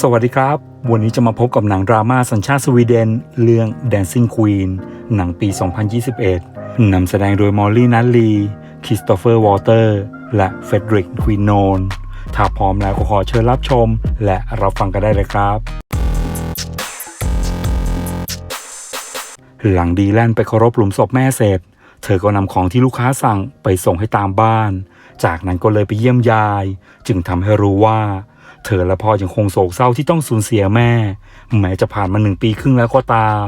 สวัสดีครับ วันนี้จะมาพบกับหนังดราม่าสัญชาติสวีเดน เรื่อง Dancing Queen หนังปี 2021 นำแสดงโดยมอลลี่นัทลี คริสโตเฟอร์วอเตอร์ และเฟดริกควีนโนน ถ้าพร้อมแล้วก็ขอเชิญรับชม และรับฟังกันได้เลยครับ หลังดีแลนไปเคารพหลุมศพแม่เสร็จ เธอก็นำของที่ลูกค้าสั่งไปส่งให้ตามบ้าน จากนั้นก็เลยไปเยี่ยมยาย จึงทำให้รู้ว่า เธอและพ่อยังคงโศกเศร้าที่ต้องสูญเสียแม่ แม้จะผ่านมาหนึ่งปีครึ่งแล้วก็ตาม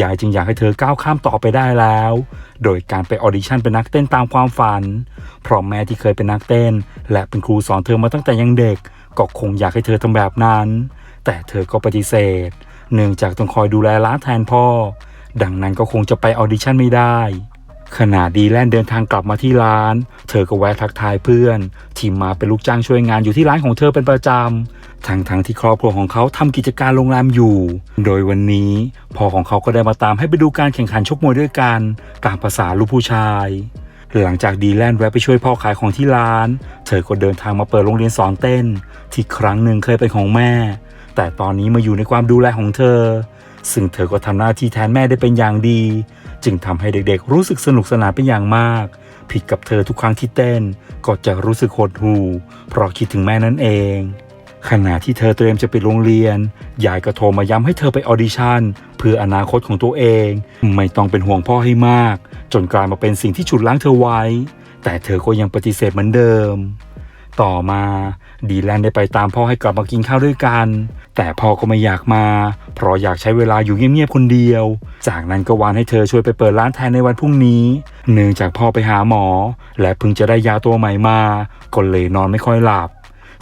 ยายจึงอยากให้เธอก้าวข้ามต่อไปได้แล้ว โดยการไปออดิชั่นเป็นนักเต้นตามความฝัน เพราะแม่ที่เคยเป็นนักเต้น และเป็นครูสอนเธอมาตั้งแต่ยังเด็ก ก็คงอยากให้เธอทำแบบนั้น แต่เธอก็ปฏิเสธ เนื่องจากต้องคอยดูแลร้านแทนพ่อ ดังนั้นก็คงจะไปออดิชั่นไม่ได้ ขณะดีแลนเดินทางกลับมาที่ร้าน เธอก็แวะทักทายเพื่อน ที่มาเป็นลูกจ้างช่วยงานอยู่ที่ร้านของเธอเป็นประจำทั้งทั้งๆที่ครอบครัวของเขาทำกิจการโรงแรมอยู่ โดยวันนี้พ่อของเขาก็ได้มาตามให้ไปดูการแข่งขันชกมวยด้วยกันตามภาษาลูกผู้ชาย หลังจากดีแลนแวะไปช่วยพ่อขายของที่ร้าน เธอก็เดินทางมาเปิดโรงเรียนสอนเต้น ที่ครั้งหนึ่งเคยเป็นของแม่ แต่ตอนนี้มาอยู่ในความดูแลของเธอ ซึ่งเธอก็ทำหน้าที่แทนแม่ได้เป็นอย่างดี จึงทำให้เด็กๆ รู้สึกสนุกสนานเป็นอย่างมาก ผิดกับเธอทุกครั้งที่เต้น ก็จะรู้สึกหดหู่เพราะคิดถึงแม่นั่นเอง ขณะที่เธอเตรียมจะไปโรงเรียน ยายก็โทรมาย้ำให้เธอไปออดิชั่น เพื่ออนาคตของตัวเอง ไม่ต้องเป็นห่วงพ่อให้มาก จนกลายมาเป็นสิ่งที่ฉุดล้างเธอไว้ แต่เธอก็ยังปฏิเสธเหมือนเดิม ต่อมา ดีแลนได้ไปตามพ่อให้กลับมากินข้าวด้วยกัน แต่พ่อก็ไม่อยากมา เพราะอยากใช้เวลาอยู่เงียบๆคนเดียว จากนั้นก็วานให้เธอช่วยไปเปิดร้านแทนในวันพรุ่งนี้ เนื่องจากพ่อไปหาหมอ และเพิ่งจะได้ยาตัวใหม่มาก็เลยนอนไม่ค่อยหลับ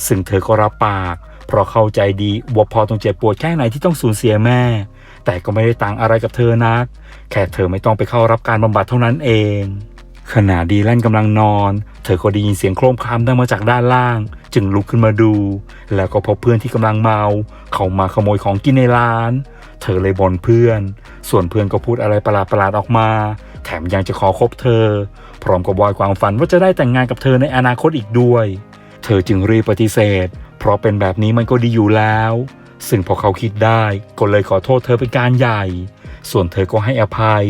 ซึ่งเธอก็รับปาก เพราะเข้าใจดีว่าพ่อต้องเจ็บปวดแค่ไหนที่ต้องสูญเสียแม่ แต่ก็ไม่ได้ต่างอะไรกับเธอนัก แค่เธอไม่ต้องไปเข้ารับการบำบัดเท่านั้นเอง ขณะดีแลนกำลังนอน เธอก็ได้ยินเสียงโครมครามดังมาจากด้านล่าง จึงลุกขึ้นมาดู แล้วก็พบเพื่อนที่กำลังเมา เขามาขโมยของกินในร้าน เธอเลยบ่นเพื่อน ส่วนเพื่อนก็พูดอะไรประหลาดๆออกมา แถมยังจะขอคบเธอ พร้อมกับวอยความฝันว่าจะได้แต่งงานกับเธอในอนาคตอีกด้วย เธอจึงรีบปฏิเสธ เพราะเป็นแบบนี้มันก็ดีอยู่แล้ว ซึ่งพอเขาคิดได้ก็เลยขอโทษเธอเป็นการใหญ่ ส่วนเธอก็ให้อภัย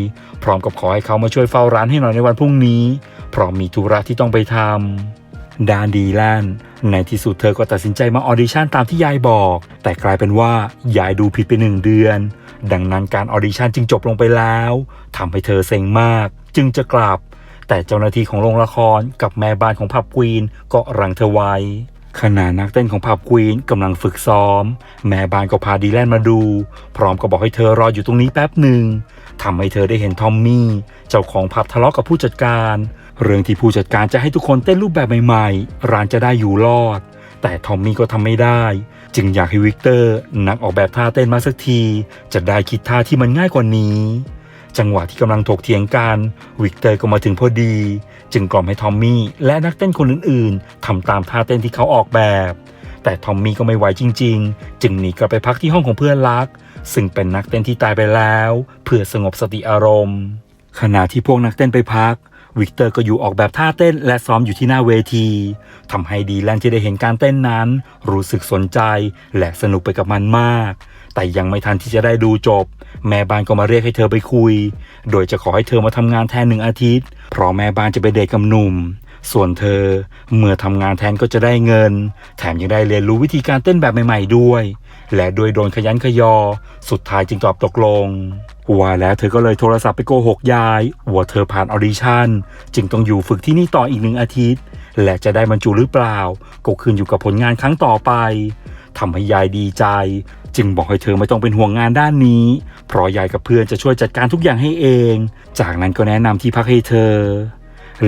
พร้อมกับขอให้เขามาช่วยเฝ้าร้านให้หน่อยในวันพรุ่งนี้ เพราะมีธุระที่ต้องไปทำดานดีแลนในที่สุดเธอก็ตัดสินใจมาออดิชั่นตามที่ยายบอก แต่กลายเป็นว่ายายดูผิดไปหนึ่งเดือน ดังนั้นการออดิชั่นจึงจบลงไปแล้วทำให้เธอเซ็งมาก จึงจะกลับ แต่เจ้าหน้าที่ของโรงละครกับแม่บ้านของผับควีนก็รังเธอไว้ ขณะนักเต้นของผับควีนกำลังฝึกซ้อม แม่บ้านก็พาดีแลนมาดู พร้อมกับบอกให้เธอรออยู่ตรงนี้แป๊บหนึ่งทำให้เธอได้เห็นทอมมี่ เจ้าของผับทะเลาะกับผู้จัดการ เรื่องที่ผู้จัดการจะให้ทุกคนเต้นรูปแบบใหม่ๆ ร้านจะได้อยู่รอด แต่ทอมมี่ก็ทำไม่ได้ จึงอยากให้วิกเตอร์ นักออกแบบท่าเต้นมาสักที จะได้คิดท่าที่มันง่ายกว่านี้ จังหวะที่กำลังถกเถียงกันวิกเตอร์ก็มาถึงพอดี จึงกล่อมให้ทอมมี่และนักเต้นคนอื่นๆทำตามท่าเต้นที่เขาออกแบบ แต่ทอมมี่ก็ไม่ไหวจริง ๆ จึงหนีกลับไปพักที่ห้องของเพื่อนรัก ซึ่งเป็นนักเต้นที่ตายไปแล้ว เพื่อสงบสติอารมณ์ ขณะที่พวกนักเต้นไปพักวิกเตอร์ก็อยู่ออกแบบท่าเต้นและซ้อมอยู่ที่หน้าเวทีทำให้ดีแลนที่ได้เห็นการเต้นนั้น รู้สึกสนใจและสนุกไปกับมันมาก แต่ยังไม่ทันที่จะได้ดูจบ แม่บ้านก็มาเรียกให้เธอไปคุย โดยจะขอให้เธอมาทำงานแทนหนึ่งอาทิตย์ เพราะแม่บ้านจะไปเดทกับหนุ่ม ส่วนเธอเมื่อทำงานแทนก็จะได้เงิน แถมยังได้เรียนรู้วิธีการเต้นแบบใหม่ ๆ ด้วย และโดยโดนขยันขยอ สุดท้ายจึงตอบตกลงว่าแล้วเธอก็เลยโทรศัพท์ไปโกหกยายว่าเธอผ่านออดิชั่น จึงต้องอยู่ฝึกที่นี่ต่ออีกหนึ่งอาทิตย์ และจะได้บรรจุหรือเปล่า ก็ขึ้นอยู่กับผลงานครั้งต่อไป ทำให้ยายดีใจ จึงบอกให้เธอไม่ต้องเป็นห่วงงานด้านนี้ เพราะยายกับเพื่อนจะช่วยจัดการทุกอย่างให้เอง จากนั้นก็แนะนำที่พักให้เธอ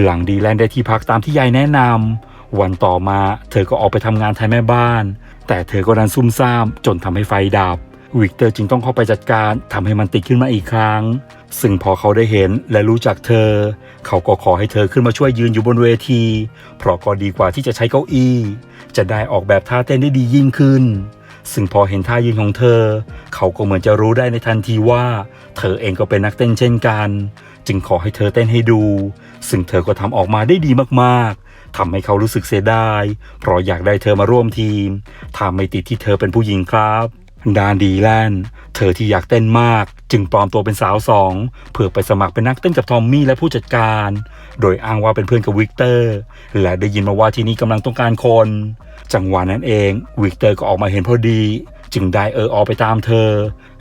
หลังดีแลนได้ที่พักตามที่ยายแนะนำวันต่อมาเธอก็ออกไปทำงานแทนแม่บ้าน แต่เธอก็ดันซุ่มซ่ามจนทำให้ไฟดับวิกเตอร์จึงต้องเข้าไปจัดการทำให้มันติดขึ้นมาอีกครั้ง ซึ่งพอเขาได้เห็นและรู้จักเธอ เขาก็ขอให้เธอขึ้นมาช่วยยืนอยู่บนเวที เพราะก็ดีกว่าที่จะใช้เก้าอี้ จะได้ออกแบบท่าเต้นได้ดียิ่งขึ้น ซึ่งพอเห็นท่ายืนของเธอ เขาก็เหมือนจะรู้ได้ในทันทีว่า เธอเองก็เป็นนักเต้นเช่นกัน จึงขอให้เธอเต้นให้ดู ซึ่งเธอก็ทำออกมาได้ดีมากๆทำให้เขารู้สึกเสียดาย เพราะอยากได้เธอมาร่วมทีมถ้าไม่ติดที่เธอเป็นผู้หญิงครับ ดานดีแลนด์เธอที่อยากเต้นมาก จึงปลอมตัวเป็นสาวสองเพื่อไปสมัครเป็นนักเต้นกับทอมมี่และผู้จัดการ โดยอ้างว่าเป็นเพื่อนกับวิกเตอร์ และได้ยินมาว่าที่นี่กำลังต้องการคน จังหวะนั้นเองวิกเตอร์ก็ออกมาเห็นพอดี จึงได้เออออกไปตามเธอ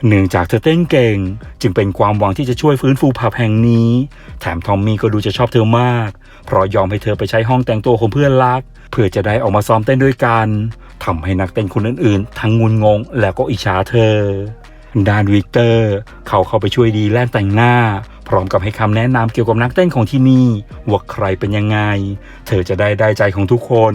เนื่องจากเธอเต้นเก่ง จึงเป็นความหวังที่จะช่วยฟื้นฟูผับแห่งนี้ แถมทอมมี่ก็ดูจะชอบเธอมาก เพราะยอมให้เธอไปใช้ห้องแต่งตัวของเพื่อนรัก เพื่อจะได้ออกมาซ้อมเต้นด้วยกัน ทำให้นักเต้นคนอื่นๆ ทั้งงุนงงและก็อิจฉาเธอ ด้านวิกเตอร์ เขาเข้าไปช่วยดีแลนแต่งหน้า พร้อมกับให้คำแนะนำเกี่ยวกับนักเต้นของที่นี่ ว่าใครเป็นยังไง เธอจะได้ได้ใจของทุกคน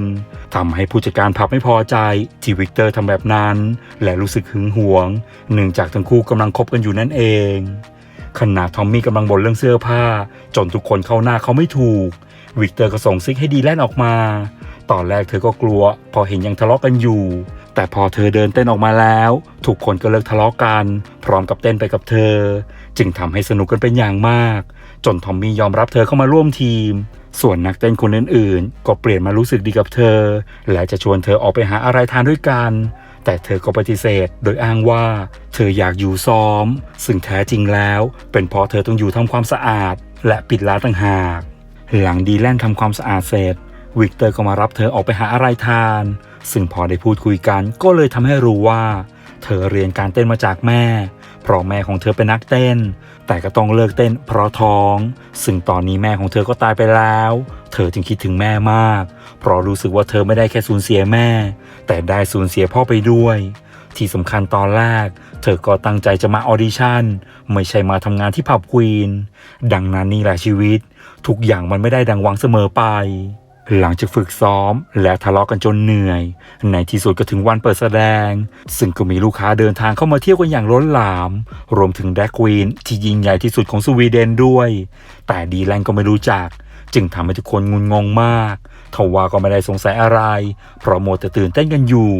ทำให้ผู้จัดการผับไม่พอใจที่วิกเตอร์ทำแบบนั้น และรู้สึกหึงหวงเนื่องจากทั้งคู่กำลังคบกันอยู่นั่นเองขณะทอมมี่กำลังบ่นเรื่องเสื้อผ้า จนทุกคนเข้าหน้าเขาไม่ถูก วิกเตอร์ก็ส่งซิกให้ดีแลนออกมา ตอนแรกเธอก็กลัว พอเห็นยังทะเลาะกันอยู่ แต่พอเธอเดินเต้นออกมาแล้ว ทุกคนก็เลิกทะเลาะกัน พร้อมกับเต้นไปกับเธอ จึงทำให้สนุกกันเป็นอย่างมาก จนทอมมี่ยอมรับเธอเข้ามาร่วมทีม ส่วนนักเต้นคนอื่นๆ ก็เปลี่ยนมารู้สึกดีกับเธอ และจะชวนเธอออกไปหาอะไรทานด้วยกันแต่เธอก็ปฏิเสธโดยอ้างว่าเธออยากอยู่ซ้อม ซึ่งแท้จริงแล้ว เป็นเพราะเธอต้องอยู่ทำความสะอาด และปิดร้านต่างหาก หลังดีแลนทำความสะอาดเสร็จ วิกเตอร์ก็มารับเธอออกไปหาอะไรทาน ซึ่งพอได้พูดคุยกันก็เลยทำให้รู้ว่า เธอเรียนการเต้นมาจากแม่ เพราะแม่ของเธอเป็นนักเต้น แต่ก็ต้องเลิกเต้นเพราะท้อง ซึ่งตอนนี้แม่ของเธอก็ตายไปแล้ว เธอจึงคิดถึงแม่มาก เพราะรู้สึกว่าเธอไม่ได้แค่สูญเสียแม่ แต่ได้สูญเสียพ่อไปด้วยที่สำคัญตอนแรก เธอก็ตั้งใจจะมาออดิชั่น ไม่ใช่มาทำงานที่ผับควีน ดังนั้นนี่แหละชีวิต ทุกอย่างมันไม่ได้ดังหวังเสมอไป หลังจากฝึกซ้อมและทะเลาะกันจนเหนื่อย ในที่สุดก็ถึงวันเปิดแสดง ซึ่งก็มีลูกค้าเดินทางเข้ามาเที่ยวกันอย่างล้นหลาม รวมถึงแดกควีนที่ยิ่งใหญ่ที่สุดของสวีเดนด้วย แต่ดีแลนก็ไม่รู้จัก จึงทำให้ทุกคนงุนงงมากทว่าก็ไม่ได้สงสัยอะไร เพราะโมแต่ตื่นเต้นกันอยู่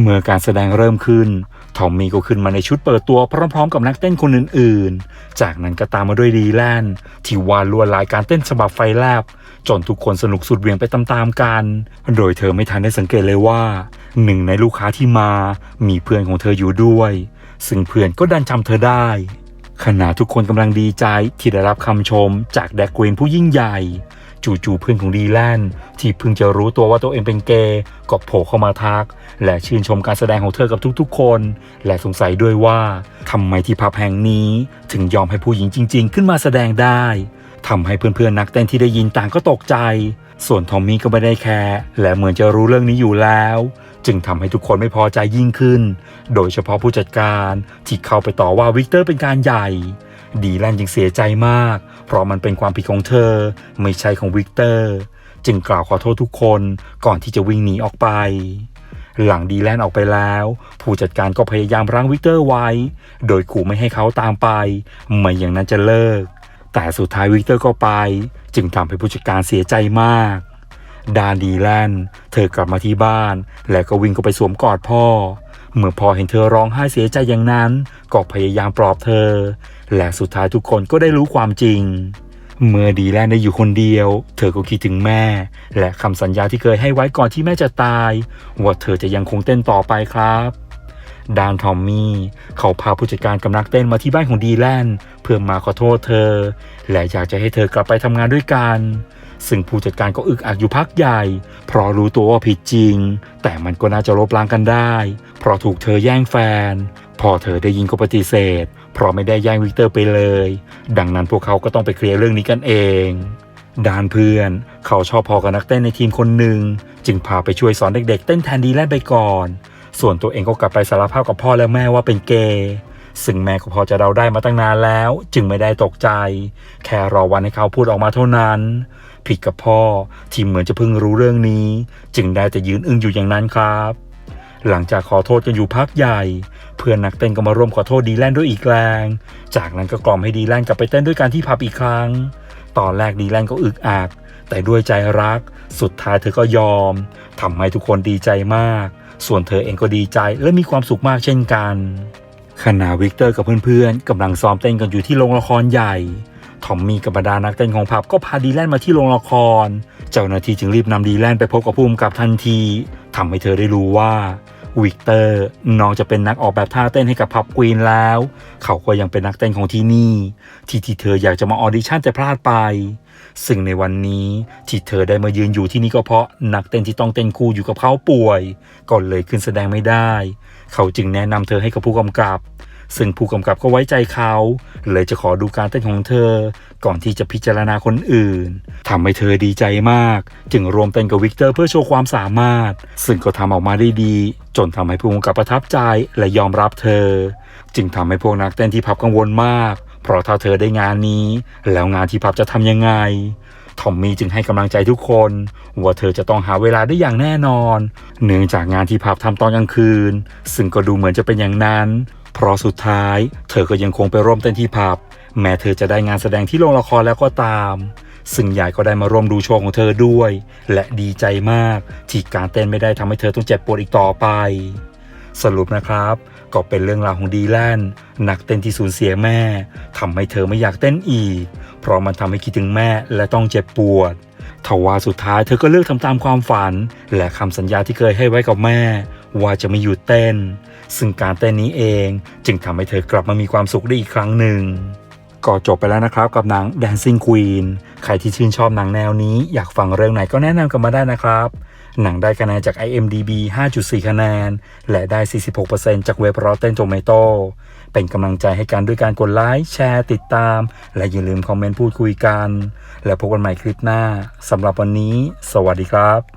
เมื่อการแสดงเริ่มขึ้น ทอมมี่ก็ขึ้นมาในชุดเปิดตัวพร้อมๆ กับนักเต้นคนอื่นๆ จากนั้นก็ตามมาด้วยดีแลนที่วาดลวดลายการเต้นฉบับไฟแลบ จนทุกคนสนุกสุดเวียงไปตามๆกัน โดยเธอไม่ทันได้สังเกตเลยว่า หนึ่งในลูกค้าที่มา มีเพื่อนของเธออยู่ด้วย ซึ่งเพื่อนก็ดันจำเธอได้ ขณะทุกคนกำลังดีใจที่ได้รับคำชมจากแดกเกวนผู้ยิ่งใหญ่ จู่ๆเพื่อนของดีแลนที่เพิ่งจะรู้ตัวว่าตัวเองเป็นเกย์ก็โผล่เข้ามาทัก และชื่นชมการแสดงของเธอกับทุกๆ คน และสงสัยด้วยว่าทำไมที่พับแห่งนี้ถึงยอมให้ผู้หญิงจริง ๆ ขึ้นมาแสดงได้ ทำให้เพื่อนๆนักเต้นที่ได้ยินต่างก็ตกใจ ส่วนทอมมี่ก็ไม่ได้แคร์และเหมือนจะรู้เรื่องนี้อยู่แล้ว จึงทำให้ทุกคนไม่พอใจยิ่งขึ้น โดยเฉพาะผู้จัดการที่เข้าไปต่อว่าวิกเตอร์เป็นการใหญ่ ดีแลนจึงเสียใจมาก เพราะมันเป็นความผิดของเธอ ไม่ใช่ของวิกเตอร์ จึงกล่าวขอโทษทุกคนก่อนที่จะวิ่งหนีออกไปหลังดีแลนออกไปแล้ว ผู้จัดการก็พยายามรั้งวิกเตอร์ไว้ โดยขู่ไม่ให้เขาตามไป ไม่อย่างนั้นจะเลิก แต่สุดท้ายวิกเตอร์ก็ไป จึงทำให้ผู้จัดการเสียใจมาก ดานดีแลนเธอกลับมาที่บ้าน และก็วิ่งเข้าไปสวมกอดพ่อ เมื่อพ่อเห็นเธอร้องไห้เสียใจอย่างนั้น ก็พยายามปลอบเธอ และสุดท้ายทุกคนก็ได้รู้ความจริง เมื่อดีแลนได้อยู่คนเดียว เธอก็คิดถึงแม่ และคำสัญญาที่เคยให้ไว้ก่อนที่แม่จะตาย ว่าเธอจะยังคงเต้นต่อไปครับ ดานทอมมี่เขาพาผู้จัดการกับนักเต้นมาที่บ้านของดีแลนเพื่อมาขอโทษเธอ และอยากจะให้เธอกลับไปทำงานด้วยกันซึ่งผู้จัดการก็อึกอักอยู่พักใหญ่ เพราะรู้ตัวว่าผิดจริง แต่มันก็น่าจะลบล้างกันได้ เพราะถูกเธอแย่งแฟน พอเธอได้ยินก็ปฏิเสธ เพราะไม่ได้แย่งวิกเตอร์ไปเลย ดังนั้นพวกเขาก็ต้องไปเคลียร์เรื่องนี้กันเองดานเพื่อน เขาชอบพอกับนักเต้นในทีมคนหนึ่ง จึงพาไปช่วยสอนเด็กๆ เต้นแทนดีแลนไปก่อน ส่วนตัวเองก็กลับไปสารภาพกับพ่อและแม่ว่าเป็นเกย์ซึ่งแม่ก็พอจะเดาได้มาตั้งนานแล้ว จึงไม่ได้ตกใจ แค่รอวันให้เขาพูดออกมาเท่านั้น ผิดกับพ่อที่เหมือนจะเพิ่งรู้เรื่องนี้ จึงได้แต่ยืนอึ้งอยู่อย่างนั้นครับ หลังจากขอโทษกันอยู่พักใหญ่ เพื่อนนักเต้นก็มาร่วมขอโทษดีแลนด้วยอีกแรง จากนั้นก็กล่อมให้ดีแลนกลับไปเต้นด้วยกันที่ผับอีกครั้ง ตอนแรกดีแลนก็อึกอักแต่ด้วยใจรัก สุดท้ายเธอก็ยอมทำให้ทุกคนดีใจมาก ส่วนเธอเองก็ดีใจและมีความสุขมากเช่นกันขณะวิกเตอร์กับเพื่อนๆกำลังซ้อมเต้นกันอยู่ที่โรงละครใหญ่ทอมมี่กับบรรดานักเต้นของผับก็พาดีแลนมาที่โรงละคร เจ้าหน้าที่จึงรีบนำดีแลนไปพบกับผู้กำกับทันทีทำให้เธอได้รู้ว่า วิกเตอร์น้องจะเป็นนักออกแบบท่าเต้นให้กับพับควีนแล้ว เขาก็ยังเป็นนักเต้นของที่นี่ ที่ที่เธออยากจะมาออดิชั่นแต่พลาดไป ซึ่งในวันนี้ที่เธอได้มายืนอยู่ที่นี่ก็เพราะนักเต้นที่ต้องเต้นคู่อยู่กับเขาป่วย ก่อนเลยขึ้นแสดงไม่ได้ เขาจึงแนะนำเธอให้กับผู้กำกับ ซึ่งผู้กำกับก็ไว้ใจเขา เลยจะขอดูการเต้นของเธอ ก่อนที่จะพิจารณาคนอื่นทำให้เธอดีใจมาก จึงรวมเต้นกับวิกเตอร์เพื่อโชว์ความสามารถ ซึ่งก็ทำออกมาได้ดี จนทำให้ผู้กำกับประทับใจและยอมรับเธอ จึงทำให้พวกนักเต้นที่พับกังวลมาก เพราะถ้าเธอได้งานนี้ แล้วงานที่พับจะทำยังไงทอมมี่จึงให้กำลังใจทุกคน ว่าเธอจะต้องหาเวลาได้อย่างแน่นอน เนื่องจากงานที่พับทำตอนกลางคืน ซึ่งก็ดูเหมือนจะเป็นอย่างนั้น เพราะสุดท้าย เธอก็ยังคงไปร่วมเต้นที่ผับ แม้เธอจะได้งานแสดงที่โรงละครแล้วก็ตาม ซึ่งยายก็ได้มาร่วมดูโชว์ของเธอด้วย และดีใจมากที่การเต้นไม่ได้ทำให้เธอต้องเจ็บปวดอีกต่อไป สรุปนะครับ ก็เป็นเรื่องราวของดีแลนนักเต้นที่สูญเสียแม่ทำให้เธอไม่อยากเต้นอีก เพราะมันทำให้คิดถึงแม่และต้องเจ็บปวดทว่าสุดท้ายเธอก็เลือกทำตามความฝัน และคำสัญญาที่เคยให้ไว้กับแม่ ว่าจะไม่หยุดเต้น ซึ่งการเต้นนี้เองจึงทำให้เธอกลับมามีความสุขได้อีกครั้งหนึ่งก็จบไปแล้วนะครับกับหนัง Dancing Queen ใครที่ชื่นชอบหนังแนวนี้อยากฟังเรื่องไหนก็แนะนำกันมาได้นะครับ หนังได้คะแนนจาก IMDB 5.4 คะแนน และได้ 46%จากเว็บ Rotten Tomato เป็นกำลังใจให้กันด้วยการกดไลค์ แชร์ ติดตาม และอย่าลืมคอมเมนต์พูดคุยกัน และพบกันใหม่คลิปหน้าสำหรับวันนี้ สวัสดีครับ